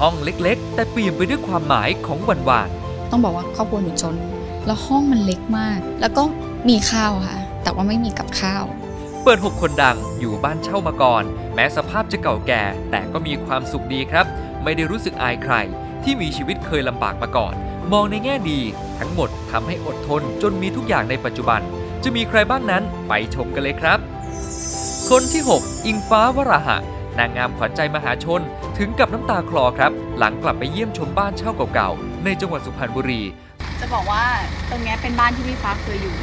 ห้องเล็กๆ แต่เปี่ยมไปด้วยความหมายของวันวานต้องบอกว่าครอบครัวหนูจน แล้วห้องมันเล็กมาก แล้วก็มีข้าวค่ะ แต่ว่าไม่มีกับข้าว เปิด 6 คนดังอยู่บ้านเช่ามาก่อน แม้สภาพจะเก่าแก่ แต่ก็มีความสุขดีครับ ไม่ได้รู้สึกอายใคร ที่มีชีวิตเคยลำบากมาก่อน มองในแง่ดี ทั้งหมดทำให้อดทนจนมีทุกอย่างในปัจจุบัน จะมีใครบ้างนั้นไปชมกันเลยครับ คนที่ 6 อิงฟ้าวราหะ นางงามขวัญใจมหาชนถึงกับน้ำตาคลอครับ หลังกลับไปเยี่ยมชมบ้านเช่าเก่าๆ ในจังหวัดสุพรรณบุรี จะบอกว่าตรงเนี้ยเป็นบ้านที่พี่ฟ้าเคยอยู่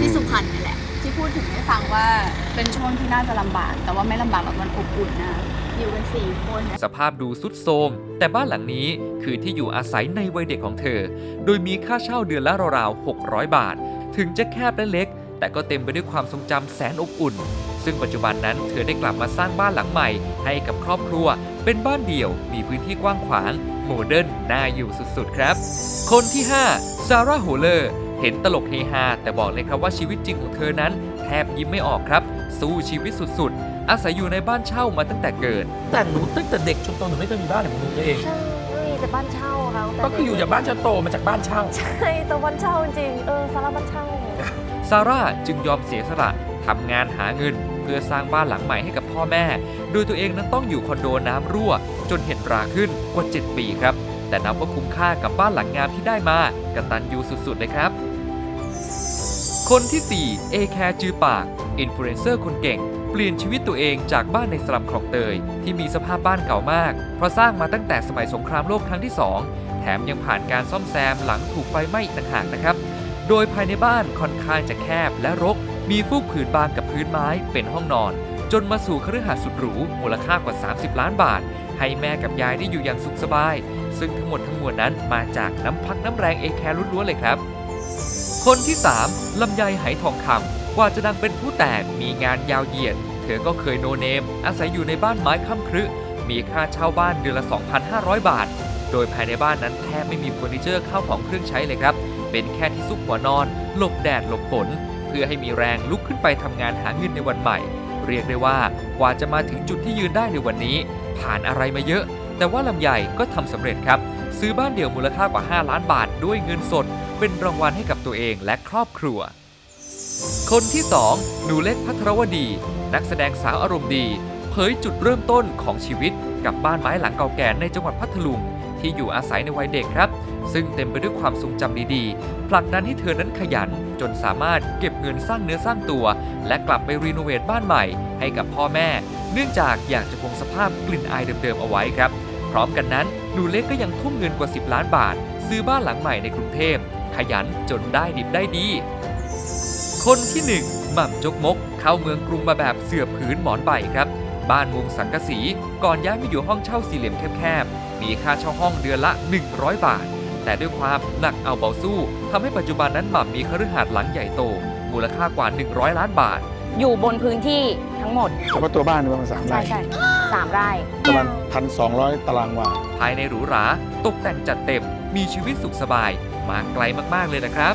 ที่สุพรรณนี่แหละ ที่พูดถึงให้ฟังว่าเป็นช่วงที่น่าจะลำบาก แต่ว่าไม่ลำบากแบบมันอบอุ่นนะอยู่กันสี่คน สภาพดูสุดโทรมแต่บ้านหลังนี้คือที่อยู่อาศัยในวัยเด็กของเธอ โดยมีค่าเช่าเดือนละราวๆ600 บาท ถึงจะแคบและเล็ก แต่ก็เต็มไปด้วยความทรงจำแสนอบอุ่น ซึ่งปัจจุบันนั้นเธอได้กลับมาสร้างบ้านหลังใหม่ ให้กับครอบครัว เป็นบ้านเดี่ยว มีพื้นที่กว้างขวางโมเดิร์นน่าอยู่สุดๆครับ คนที่ 5 ซาร่าโฮเลอร์ เห็นตลกเฮฮาแต่บอกเลยครับว่าชีวิตจริงของเธอนั้น แทบยิ้มไม่ออกครับ สู้ชีวิตสุดๆ อาศัยอยู่ในบ้านเช่ามาตั้งแต่เกิด แต่หนูตั้งแต่เด็กจนโตหนูไม่เคยมีบ้านของหนูตัวเอง ใช่มีแต่บ้านเช่าค่ะตั้งแต่ก็คืออยู่จากบ้านเช่าโตมาจากบ้านเช่า ใช่แต่บ้านเช่าจริงๆเออสาระบ้านเช่า ซาร่าจึงยอมเสียสละทำงานหาเงิน เพื่อสร้างบ้านหลังใหม่ให้กับพ่อแม่ โดยตัวเองนั้นต้องอยู่คอนโดน้ำรั่ว จนเห็นราขึ้นกว่า 7 ปีครับ แต่นับว่าคุ้มค่ากับบ้านหลังงามที่ได้มากตันยูสุดๆเลยครับ คนที่4เอแคร์จือปากอินฟลูเอนเซอร์คนเก่งเปลี่ยนชีวิตตัวเองจากบ้านในสลัมคลองเตย ที่มีสภาพบ้านเก่ามาก เพราะสร้างมาตั้งแต่สมัยสงครามโลกครั้งที่ 2 แถมยังผ่านการซ่อมแซมหลังถูกไฟไหม้อีกต่างหากนะครับ โดยภายในบ้านค่อนข้างจะแคบและรก มีฟูกผืนบางกับพื้นไม้เป็นห้องนอน จนมาสู่คฤหาสน์สุดหรูมูลค่ากว่า 30 ล้านบาท ให้แม่กับยายได้อยู่อย่างสุขสบาย ซึ่งทั้งหมดทั้งมวลนั้นมาจากน้ำพักน้ำแรงเอแคร์ล้วนๆเลยครับ คนที่ 3ลำไยไหทองคำกว่าจะดังเป็นผู้แตกมีงานยาวเหยียด เธอก็เคยโนเนม อาศัยอยู่ในบ้านไม้ค้ำครึมีค่าเช่าบ้านเดือนละ 2,500 บาท โดยภายในบ้านนั้นแทบไม่มีเฟอร์นิเจอร์เข้าของเครื่องใช้เลยครับ เป็นแค่ที่ซุกหัวนอนหลบแดดหลบฝน เพื่อให้มีแรงลุกขึ้นไปทำงานหาเงินในวันใหม่ เรียกได้ว่ากว่าจะมาถึงจุดที่ยืนได้ในวันนี้ ผ่านอะไรมาเยอะ แต่ว่าลำไยก็ทำสำเร็จครับ ซื้อบ้านเดี่ยวมูลค่ากว่า 5 ล้านบาทด้วยเงินสด เป็นรางวัลให้กับตัวเองและครอบครัว คนที่ 2 หนูเล็กพัทรวดี นักแสดงสาวอารมณ์ดี เผยจุดเริ่มต้นของชีวิตกับบ้านไม้หลังเก่าแก่ในจังหวัดพัทลุง ที่อยู่อาศัยในวัยเด็กครับ ซึ่งเต็มไปด้วยความทรงจำดีๆผลักดันให้เธอนั้นขยัน จนสามารถเก็บเงินสร้างเนื้อสร้างตัว และกลับไปรีโนเวทบ้านใหม่ ให้กับพ่อแม่ เนื่องจากอยากจะคงสภาพกลิ่นอายเดิมๆเอาไว้ครับ พร้อมกันนั้นหนูเล็กก็ยังทุ่มเงินกว่า 10 ล้านบาท ซื้อบ้านหลังใหม่ในกรุงเทพ ขยันจนได้ดิบได้ดี คนที่1หม่ำจกมก เข้าเมืองกรุงมาแบบเสื่อผืนหมอนใบครับบ้านมุงสังกะสี ก่อนย้ายมาอยู่ห้องเช่าสี่เหลี่ยมแคบๆ มีค่าเช่าห้องเดือนละ 100 บาท แต่ด้วยความหนักเอาเบาสู้ทำให้ปัจจุบันนั้นหม่ำมีคฤหาสน์หลังใหญ่โต มูลค่ากว่า 100 ล้านบาท อยู่บนพื้นที่ทั้งหมดเฉพาะตัวบ้านเนี่ยประมาณสามใช่ไร่ใช่สามไร่ประมาณพันสองร้อยตารางวาภายในหรูหราตกแต่งจัดเต็มมีชีวิตสุขสบายมาไกลมากๆเลยนะครับ